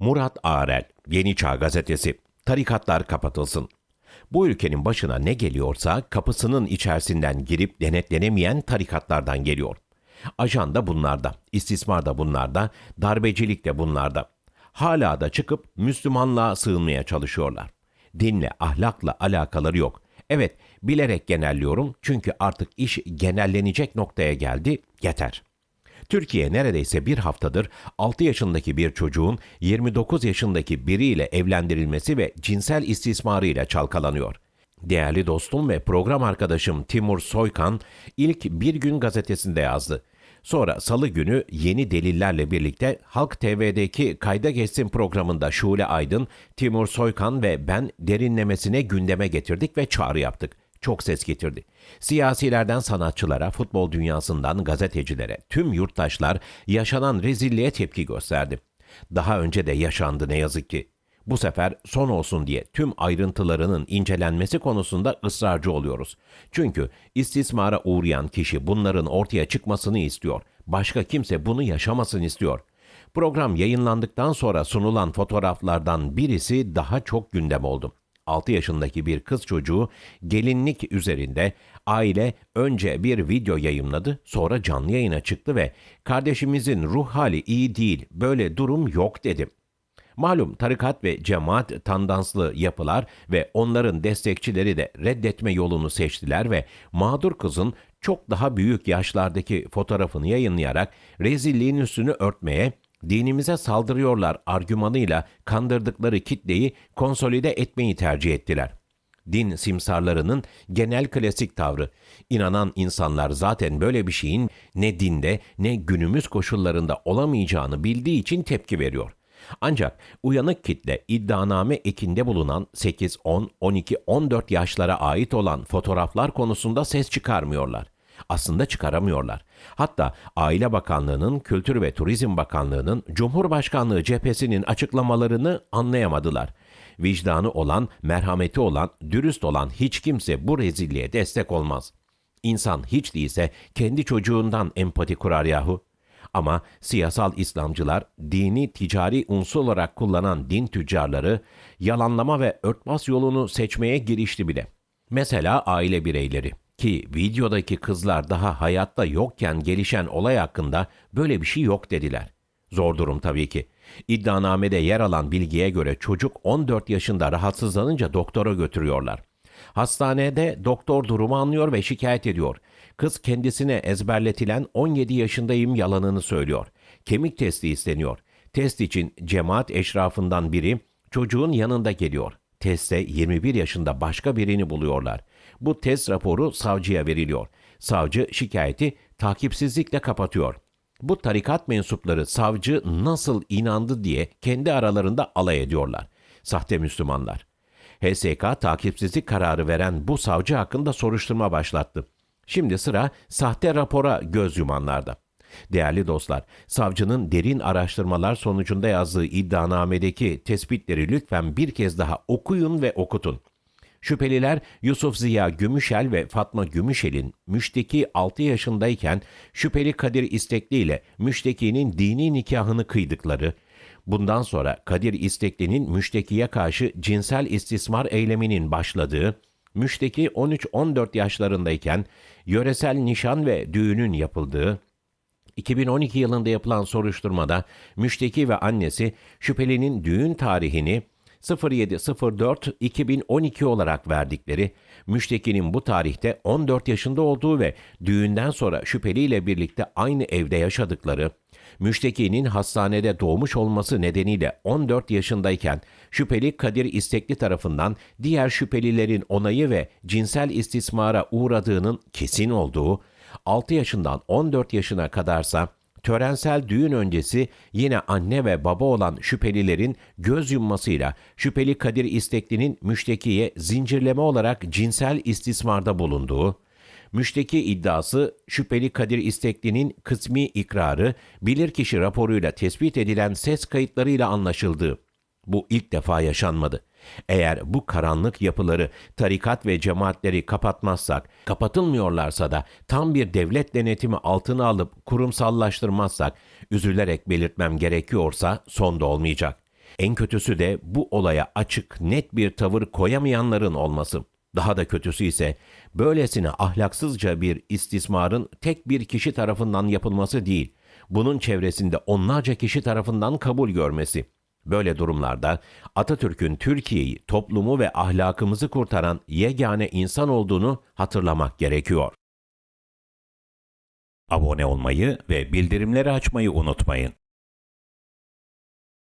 Murat Arel, Yeni Çağ Gazetesi. Tarikatlar kapatılsın. Bu ülkenin başına ne geliyorsa kapısının içerisinden girip denetlenemeyen tarikatlardan geliyor. Ajan da bunlarda, istismar da bunlarda, darbecilik de bunlarda. Hala da çıkıp Müslümanlığa sığınmaya çalışıyorlar. Dinle, ahlakla alakaları yok. Evet, bilerek genelliyorum çünkü artık iş genellenecek noktaya geldi, yeter.'' Türkiye neredeyse bir haftadır 6 yaşındaki bir çocuğun 29 yaşındaki biriyle evlendirilmesi ve cinsel istismarıyla çalkalanıyor. Değerli dostum ve program arkadaşım Timur Soykan ilk Bir Gün gazetesinde yazdı. Sonra salı günü yeni delillerle birlikte Halk TV'deki Kayda Geçsin programında Şule Aydın, Timur Soykan ve ben derinlemesine gündeme getirdik ve çağrı yaptık çok ses getirdi. Siyasilerden sanatçılara, futbol dünyasından gazetecilere, tüm yurttaşlar yaşanan rezilliğe tepki gösterdi. Daha önce de yaşandı ne yazık ki. Bu sefer son olsun diye tüm ayrıntılarının incelenmesi konusunda ısrarcı oluyoruz. Çünkü istismara uğrayan kişi bunların ortaya çıkmasını istiyor. Başka kimse bunu yaşamasın istiyor. Program yayınlandıktan sonra sunulan fotoğraflardan birisi daha çok gündem oldu. 6 yaşındaki bir kız çocuğu gelinlik üzerinde aile önce bir video yayınladı sonra canlı yayına çıktı ve kardeşimizin ruh hali iyi değil böyle durum yok dedi. Malum tarikat ve cemaat tandanslı yapılar ve onların destekçileri de reddetme yolunu seçtiler ve mağdur kızın çok daha büyük yaşlardaki fotoğrafını yayınlayarak rezilliğin üstünü örtmeye dinimize saldırıyorlar argümanıyla kandırdıkları kitleyi konsolide etmeyi tercih ettiler. Din simsarlarının genel klasik tavrı. İnanan insanlar zaten böyle bir şeyin ne dinde ne günümüz koşullarında olamayacağını bildiği için tepki veriyor. Ancak uyanık kitle iddianame ekinde bulunan 8, 10, 12, 14 yaşlara ait olan fotoğraflar konusunda ses çıkarmıyorlar aslında çıkaramıyorlar. Hatta Aile Bakanlığı'nın, Kültür ve Turizm Bakanlığı'nın, Cumhurbaşkanlığı cephesinin açıklamalarını anlayamadılar. Vicdanı olan, merhameti olan, dürüst olan hiç kimse bu rezilliğe destek olmaz. İnsan hiç değilse kendi çocuğundan empati kurar yahu. Ama siyasal İslamcılar dini ticari unsur olarak kullanan din tüccarları yalanlama ve örtbas yolunu seçmeye girişti bile. Mesela aile bireyleri. Ki videodaki kızlar daha hayatta yokken gelişen olay hakkında böyle bir şey yok dediler. Zor durum tabii ki. İddianamede yer alan bilgiye göre çocuk 14 yaşında rahatsızlanınca doktora götürüyorlar. Hastanede doktor durumu anlıyor ve şikayet ediyor. Kız kendisine ezberletilen 17 yaşındayım yalanını söylüyor. Kemik testi isteniyor. Test için cemaat eşrafından biri çocuğun yanında geliyor. Teste 21 yaşında başka birini buluyorlar. Bu test raporu savcıya veriliyor. Savcı şikayeti takipsizlikle kapatıyor. Bu tarikat mensupları savcı nasıl inandı diye kendi aralarında alay ediyorlar. Sahte Müslümanlar. HSK takipsizlik kararı veren bu savcı hakkında soruşturma başlattı. Şimdi sıra sahte rapora göz yumanlarda. Değerli dostlar, savcının derin araştırmalar sonucunda yazdığı iddianamedeki tespitleri lütfen bir kez daha okuyun ve okutun. Şüpheliler Yusuf Ziya Gümüşel ve Fatma Gümüşel'in müşteki 6 yaşındayken şüpheli Kadir İstekli ile müştekinin dini nikahını kıydıkları, bundan sonra Kadir İstekli'nin müştekiye karşı cinsel istismar eyleminin başladığı, müşteki 13-14 yaşlarındayken yöresel nişan ve düğünün yapıldığı, 2012 yılında yapılan soruşturmada müşteki ve annesi şüphelinin düğün tarihini 07.04.2012 olarak verdikleri, müştekinin bu tarihte 14 yaşında olduğu ve düğünden sonra şüpheliyle birlikte aynı evde yaşadıkları, müştekinin hastanede doğmuş olması nedeniyle 14 yaşındayken şüpheli Kadir İstekli tarafından diğer şüphelilerin onayı ve cinsel istismara uğradığının kesin olduğu, 6 yaşından 14 yaşına kadarsa törensel düğün öncesi yine anne ve baba olan şüphelilerin göz yummasıyla şüpheli Kadir İstekli'nin müştekiye zincirleme olarak cinsel istismarda bulunduğu, müşteki iddiası şüpheli Kadir İstekli'nin kısmi ikrarı bilirkişi raporuyla tespit edilen ses kayıtlarıyla anlaşıldığı. Bu ilk defa yaşanmadı. Eğer bu karanlık yapıları, tarikat ve cemaatleri kapatmazsak, kapatılmıyorlarsa da tam bir devlet denetimi altına alıp kurumsallaştırmazsak, üzülerek belirtmem gerekiyorsa sonda olmayacak. En kötüsü de bu olaya açık, net bir tavır koyamayanların olması. Daha da kötüsü ise böylesine ahlaksızca bir istismarın tek bir kişi tarafından yapılması değil, bunun çevresinde onlarca kişi tarafından kabul görmesi. Böyle durumlarda Atatürk'ün Türkiye'yi, toplumu ve ahlakımızı kurtaran yegane insan olduğunu hatırlamak gerekiyor. Abone olmayı ve bildirimleri açmayı unutmayın.